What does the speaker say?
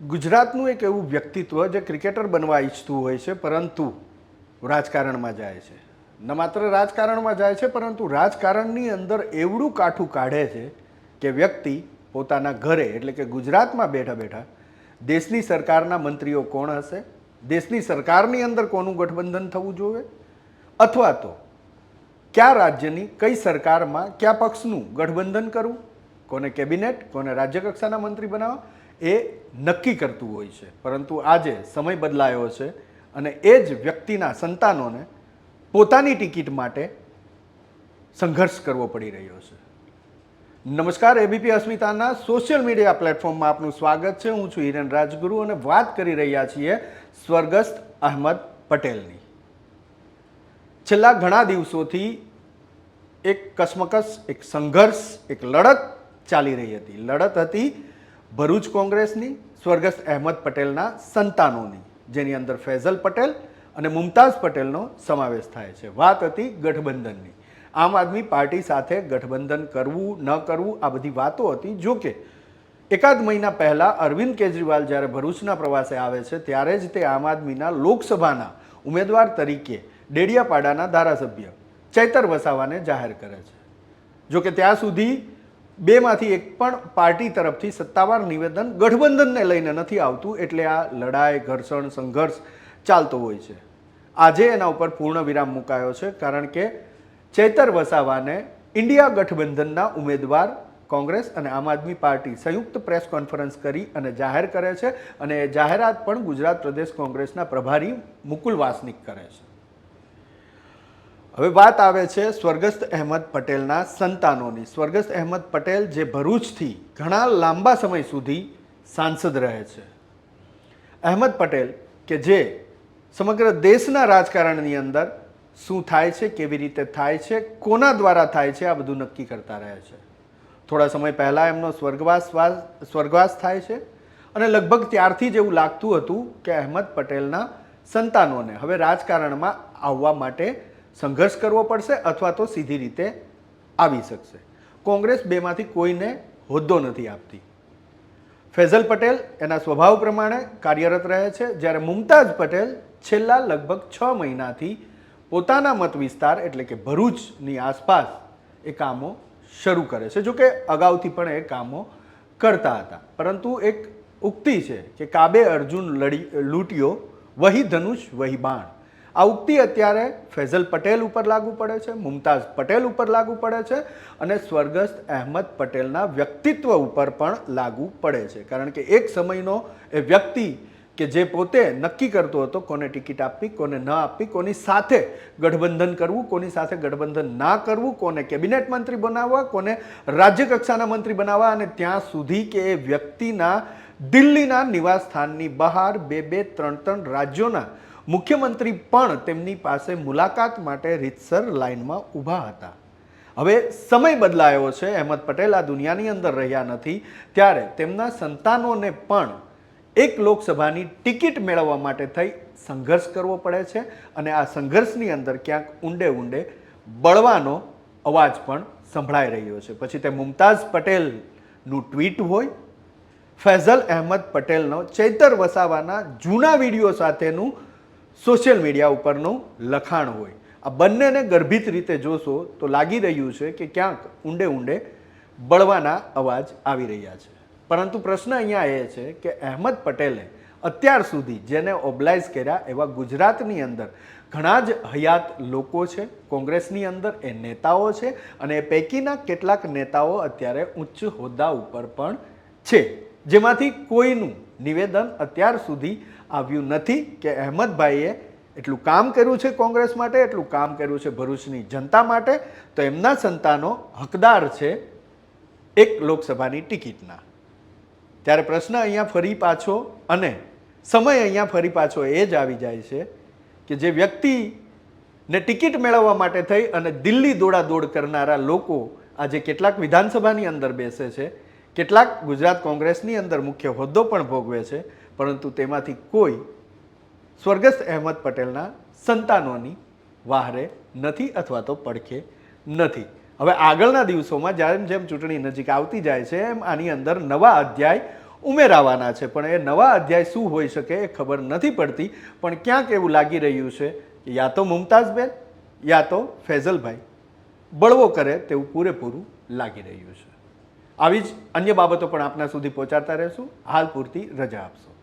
ગુજરાતનું એક એવું વ્યક્તિત્વ જે ક્રિકેટર બનવા ઈચ્છતું હોય છે, પરંતુ રાજકારણમાં જાય છે. ન માત્ર રાજકારણમાં જાય છે, પરંતુ રાજકારણની અંદર એવડું કાઠું કાઢે છે કે વ્યક્તિ પોતાના ઘરે, એટલે કે ગુજરાતમાં બેઠા બેઠા, દેશની સરકારના મંત્રીઓ કોણ હશે? દેશની સરકારની અંદર કોનું ગઠબંધન થવું જોઈએ? અથવા તો કયા રાજ્યની, કઈ સરકારમાં, કયા પક્ષનું ગઠબંધન કરવું? કોને કેબિનેટ, કોને રાજ્ય કક્ષાના મંત્રી બનાવવા? એ નક્કી કરતું હોય છે. પરંતુ આજે સમય બદલાયો છે અને એ જ વ્યક્તિના સંતાનોને પોતાની ટિકિટ માટે સંઘર્ષ કરવો પડી રહ્યો છે. નમસ્કાર એબીપી અસ્મિતાના સોશિયલ મીડિયા પ્લેટફોર્મમાં આપનું સ્વાગત છે. હું છું હિરેન રાજગુરુ અને વાત કરી રહ્યા છીએ સ્વર્ગસ્થ અહમદ પટેલની. છેલ્લા ઘણા દિવસોથી એક કસમકસ, એક સંઘર્ષ, એક લડત ચાલી રહી હતી. લડત હતી ભરૂચ કોંગ્રેસની, સ્વર્ગસ્થ અહેમદ પટેલના સંતાનોની, જેની અંદર ફૈઝલ પટેલ અને મુમતાઝ પટેલનો સમાવેશ થાય છે. વાત હતી ગઠબંધનની. આમ આદમી પાર્ટી સાથે ગઠબંધન કરવું, ન કરવું, આ બધી વાતો હતી. જો કે, એકાદ મહિના પહેલાં અરવિંદ કેજરીવાલ જ્યારે ભરૂચના પ્રવાસે આવે છે, ત્યારે જ તે આમ આદમીના લોકસભાના ઉમેદવાર તરીકે ડેડિયાપાડાના ધારાસભ્ય ચૈતર વસાવાને જાહેર કરે છે. જો કે ત્યાં સુધી બેમાંથી એક પણ પાર્ટી તરફથી સત્તાવાર નિવેદન ગઠબંધનને લઈને નથી આવતું એટલે આ લડાઈ, ઘર્ષણ, સંઘર્ષ ચાલતો હોય છે. આજે એના ઉપર પૂર્ણ વિરામ મુકાયો છે કારણ કે ચેતર વસાવાને ઇન્ડિયા ગઠબંધનના ઉમેદવાર, કોંગ્રેસ અને આમ આદમી પાર્ટી સંયુક્ત પ્રેસ કોન્ફરન્સ કરી અને જાહેર કરે છે અને જાહેરાત પણ ગુજરાત પ્રદેશ કોંગ્રેસના પ્રભારી મુકુલ વાસનિક કરે છે. હવે વાત આવે છે સ્વર્ગસ્થ અહેમદ પટેલના સંતાનોની. સ્વર્ગસ્થ અહેમદ પટેલ જે ભરૂચથી ઘણા લાંબા સમય સુધી સાંસદ રહે છે. અહેમદ પટેલ કે જે સમગ્ર દેશના રાજકારણની અંદર શું થાય છે, કેવી રીતે થાય છે, કોના દ્વારા થાય છે, આ બધું નક્કી કરતા રહે છે. થોડા સમય પહેલાં એમનો સ્વર્ગવાસ સ્વર્ગવાસ થાય છે અને લગભગ ત્યારથી જ એવું લાગતું હતું કે અહેમદ પટેલના સંતાનોને હવે રાજકારણમાં આવવા માટે સંઘર્ષ કરવો પડશે અથવા તો સીધી રીતે આવી શકશે. કોંગ્રેસ બેમાંથી કોઈને હોદ્દો નથી આપતી. ફૈઝલ પટેલ એના સ્વભાવ પ્રમાણે કાર્યરત રહે છે. જ્યારે મુમતાઝ પટેલ છેલ્લા લગભગ છ મહિનાથી પોતાના મત વિસ્તાર એટલે કે ભરૂચની આસપાસ એ કામો શરૂ કરે છે. જો કે અગાઉથી પણ એ કામો કરતા હતા. પરંતુ એક ઉક્તિ છે કે કાબે અર્જુન લડી, લૂંટ્યો વહી ધનુષ, વહી બાણ. આ ઉક્તિ અત્યારે ફૈઝલ પટેલ ઉપર લાગુ પડે છે, મુમતાઝ પટેલ ઉપર લાગુ પડે છે અને સ્વર્ગસ્થ અહેમદ પટેલના વ્યક્તિત્વ ઉપર પણ લાગુ પડે છે. કારણ કે એક સમયનો એ વ્યક્તિ કે જે પોતે નક્કી કરતો હતો કોને ટિકિટ આપવી, કોને ન આપવી, કોની સાથે ગઠબંધન કરવું, કોની સાથે ગઠબંધન ના કરવું, કોને કેબિનેટ મંત્રી બનાવવા, કોને રાજ્ય કક્ષાના મંત્રી બનાવવા અને ત્યાં સુધી કે એ વ્યક્તિના દિલ્હીના નિવાસસ્થાનની બહાર બે બે ત્રણ ત્રણ રાજ્યોના મુખ્યમંત્રી પણ તેમની પાસે મુલાકાત માટે રીતસર લાઇનમાં ઊભા હતા. હવે સમય બદલાયો છે. અહેમદ પટેલ આ દુનિયાની અંદર રહ્યા નથી. ત્યારે તેમના સંતાનોને પણ એક લોકસભાની ટિકિટ મેળવવા માટે થઈ સંઘર્ષ કરવો પડે છે અને આ સંઘર્ષની અંદર ક્યાંક ઊંડે ઊંડે બળવાનો અવાજ પણ સંભળાઈ રહ્યો છે. પછી તે મુમતાઝ પટેલનું ટ્વીટ હોય ફૈઝલ અહેમદ પટેલનો ચૈતર વસાવાના જૂના વીડિયો સાથેનું સોશિયલ મીડિયા ઉપરનું લખાણ હોય. આ બંનેને ગર્ભિત રીતે જોશો તો લાગી રહ્યું છે કે ક્યાંક ઊંડે ઊંડે બળવાના અવાજ આવી રહ્યા છે. પરંતુ પ્રશ્ન અહીંયા એ છે કે અહેમદ પટેલે અત્યાર સુધી જેને ઓબ્લાઇઝ કર્યા એવા ગુજરાતની અંદર ઘણા જ હયાત લોકો છે, કોંગ્રેસની અંદર એ નેતાઓ છે અને એ પૈકીના કેટલાક નેતાઓ અત્યારે ઉચ્ચ હોદ્દા ઉપર પણ છે. જેમાંથી કોઈનું નિવેદન અત્યાર સુધી આવ્યું નથી કે અહેમદભાઈએ એટલું કામ કર્યું છે કોંગ્રેસ માટે, એટલું કામ કર્યું છે ભરૂચની જનતા માટે, તો એમના સંતાનો હકદાર છે એક લોકસભાની ટિકિટના. ત્યારે પ્રશ્ન અહીંયા ફરી પાછો અને સમય અહીંયા ફરી પાછો એ જ આવી જાય છે કે જે વ્યક્તિને ટિકિટ મેળવવા માટે થઈ અને દિલ્હી દોડાદોડ કરનારા લોકો આજે કેટલાક વિધાનસભાની અંદર બેસે છે કેટલાક ગુજરાત કોંગ્રેસની અંદર મુખ્ય હોદ્દો પણ ભોગવે છે, પરંતુ તેમાંથી કોઈ સ્વર્ગસ્થ અહેમદ પટેલના સંતાનોની વાહરે નથી અથવા તો પડખે નથી. હવે આગળના દિવસોમાં જેમ જેમ ચૂંટણી નજીક આવતી જાય છે, એમ આની અંદર નવા અધ્યાય ઉમેરાવાના છે. પણ એ નવા અધ્યાય શું હોઈ શકે એ ખબર નથી પડતી, પણ ક્યાંક એવું લાગી રહ્યું છે, યા તો મુમતાઝબેન, યા તો ફેઝલભાઈ. બળવો કરે તેવું પૂરેપૂરું લાગી રહ્યું છે. આવી જ અન્ય બાબતો પણ આપના સુધી પહોંચાડતા રહેશું. હાલ પૂરતી રજા આપશો.